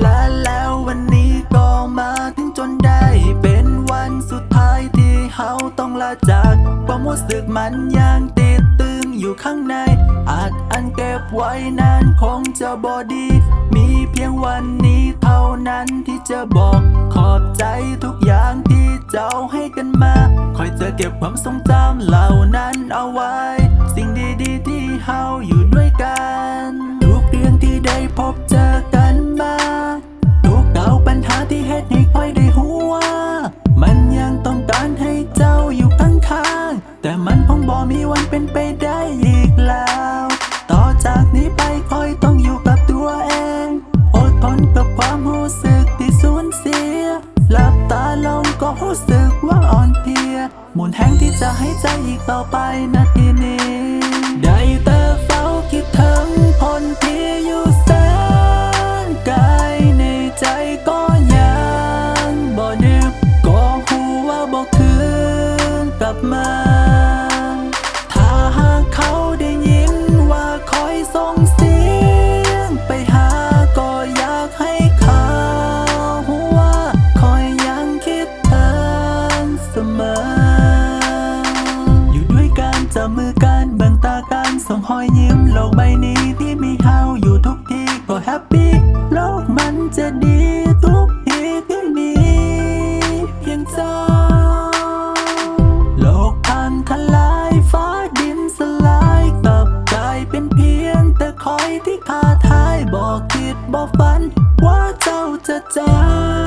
และแล้ววันนี้ก็มาถึงจนได้เป็นวันสุดท้ายที่เฮาต้องลาจากความรู้สึกมันยังติดตึงอยู่ข้างใน อาจอันเก็บไว้นานคงจะบอดี มีเพียงวันนี้เท่านั้นที่จะบอกขอบใจทุกอย่างที่เจ้าให้กันมา คอยจะเก็บความทรงจำเหล่านั้นเอาไว้ แต่มันคงบ่มีวันเป็นไปได้อีกแล้ว ต่อจากนี้ไปคอยต้องอยู่กับตัวเองอดทนกับความรู้สึกที่สูญเสีย หลับตาลงก็รู้สึกว่าอ่อนเพลีย หมุนแห้งที่จะให้ใจอีกต่อไปนาทีนี้ได้แต่เฝ้าคิดถึงคนที่อยู่แสนไกลในใจก็ยังบ่นึกก็หูว่าบ่คืนกลับมาถ้า จับมือกันเบิ่งตากันส่งหอยยิ้มโลกใบนี้ที่มีเฮาอยู่ทุกที่ก็แฮปปี้โลกมันจะดีทุกทีที่มีเพียงเจ้า โลกพันทลายฟ้าดินสลายกลับกลายเป็นเพียงแต่คอยที่คาท้ายบอกคิดบอกฝัน ว่าเจ้าจะจาก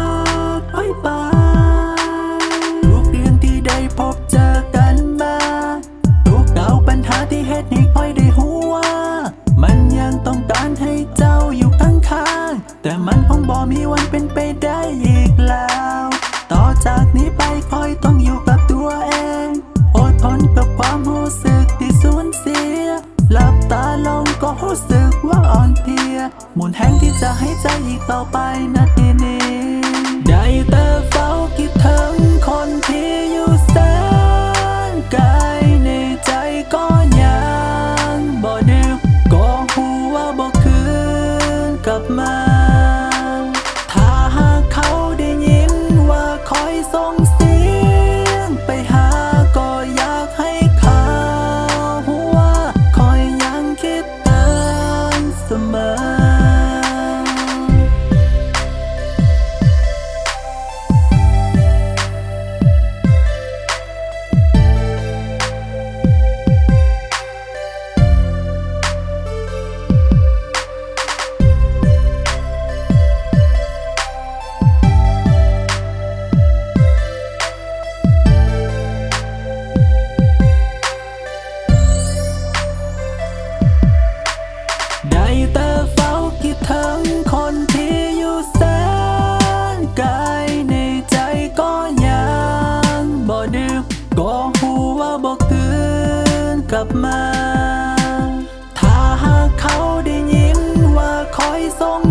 มันคงบ่มีวันเป็นไปได้อีกแล้ว ต่อจากนี้ไปคอยต้องอยู่กับตัวเองอดทนกับความรู้สึกที่สูญเสีย หลับตาลงก็รู้สึกว่าอ่อนเพลีย หมุนแห้งที่จะให้ใจอีกต่อไปนาทีนี้ได้แต่เฝ้าคิดถึงคนที่อยู่แสนไกลในใจก็ ลับมา ถ้าหากเขาได้ยินว่าคอยส่ง